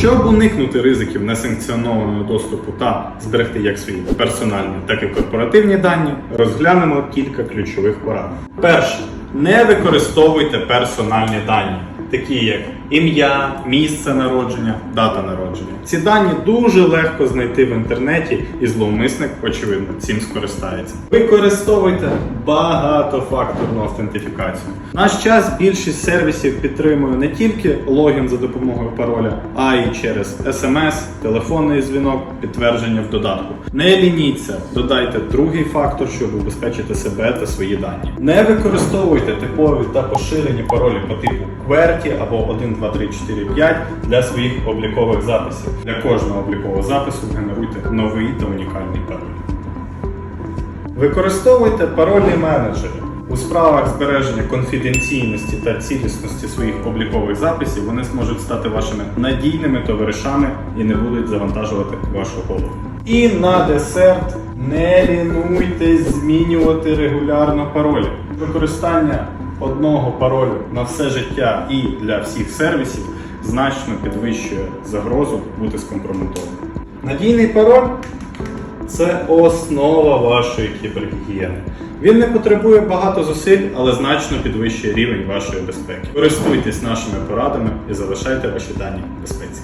Щоб уникнути ризиків несанкціонованого доступу та зберегти як свої персональні, так і корпоративні дані, розглянемо кілька ключових порад. Перше, не використовуйте персональні дані, такі як ім'я, місце народження, дата народження. Ці дані дуже легко знайти в інтернеті, і зловмисник, очевидно, цим скористається. Використовуйте багатофакторну автентифікацію. В наш час більшість сервісів підтримує не тільки логін за допомогою пароля, а й через смс, телефонний дзвінок, підтвердження в додатку. Не лініться, додайте другий фактор, щоб убезпечити себе та свої дані. Не використовуйте типові та поширені паролі по типу QWERTY або 1, 2, 3, 4, 5 для своїх облікових записів. Для кожного облікового запису генеруйте новий та унікальний пароль. Використовуйте парольні менеджери. У справах збереження конфіденційності та цілісності своїх облікових записів вони зможуть стати вашими надійними товаришами і не будуть завантажувати вашу голову. І на десерт не лінуйтесь змінювати регулярно паролі. Використання одного паролю на все життя і для всіх сервісів значно підвищує загрозу бути скомпрометованим. Надійний пароль це основа вашої кібергігієни. Він не потребує багато зусиль, але значно підвищує рівень вашої безпеки. Користуйтесь нашими порадами і залишайте ваші дані безпеці.